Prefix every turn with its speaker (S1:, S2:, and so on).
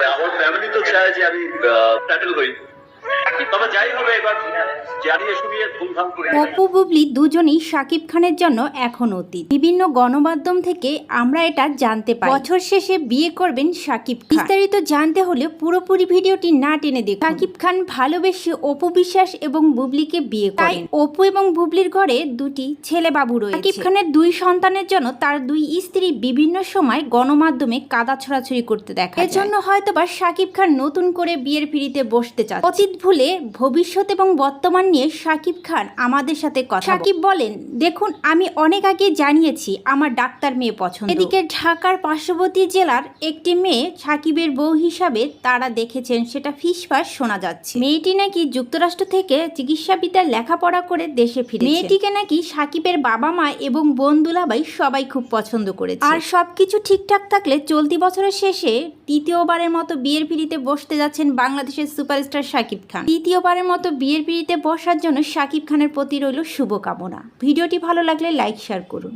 S1: আমার ফ্যামিলি তো চায় যে আমি সেটেল হই। তবে যাই হবে এবার জানিয়ে
S2: অপু বুবলি দুজনেই শাকিব খানের জন্য এখন অতীত। বিভিন্ন গণমাধ্যম থেকে আমরা এটা জানতে পারি বছর শেষে বিয়ে করবেন শাকিব বিস্তারিত জানতে হলে পুরোপুরি ভিডিওটি না টেনে দেখুন। শাকিব খান ভালোবেসে অপু বিশ্বাস এবং বুবলিকে বিয়ে করেন। অপু এবং বুবলির ঘরে দুটি ছেলে বাবু রয়েছে। শাকিব খানের দুই সন্তানের জন্য তার দুই স্ত্রী বিভিন্ন সময় গণমাধ্যমে কাদা ছড়াছড়ি করতে দেখা এজন্য হয়তোবা শাকিব খান নতুন করে বিয়ের পিড়িতে বসতে চাচ্ছে। অতীত ভুলে ভবিষ্যৎ এবং বর্তমান নিয়ে সাকিব খান আমাদের সাথে কথা সাকিব বলেন দেখুন, আমি অনেক আগে জানিয়েছি আমার ডাক্তার মেয়ে পছন্দ। এদিকে ঢাকার পার্শ্ববর্তী জেলার একটি মেয়ে সাকিবের বউ হিসাবে তারা দেখেছেন, সেটা ফিসফাস শোনা যাচ্ছে। মেয়েটি নাকি যুক্তরাষ্ট্র থেকে চিকিৎসাবিদ্যার লেখাপড়া করে দেশে ফিরে মেয়েটিকে নাকি সাকিবের বাবা মা এবং বোন দুলাভাই সবাই খুব পছন্দ করেছে। আর সবকিছু ঠিকঠাক থাকলে চলতি বছরের শেষে তৃতীয়বারের মতো বিয়ের পিড়িতে বসতে যাচ্ছেন বাংলাদেশের সুপারস্টার শাকিব খান। তৃতীয়বারের মতো বিয়ের পিড়িতে বসার জন্য শাকিব খানের প্রতি রইল শুভকামনা। ভিডিওটি ভালো লাগলে লাইক শেয়ার করুন।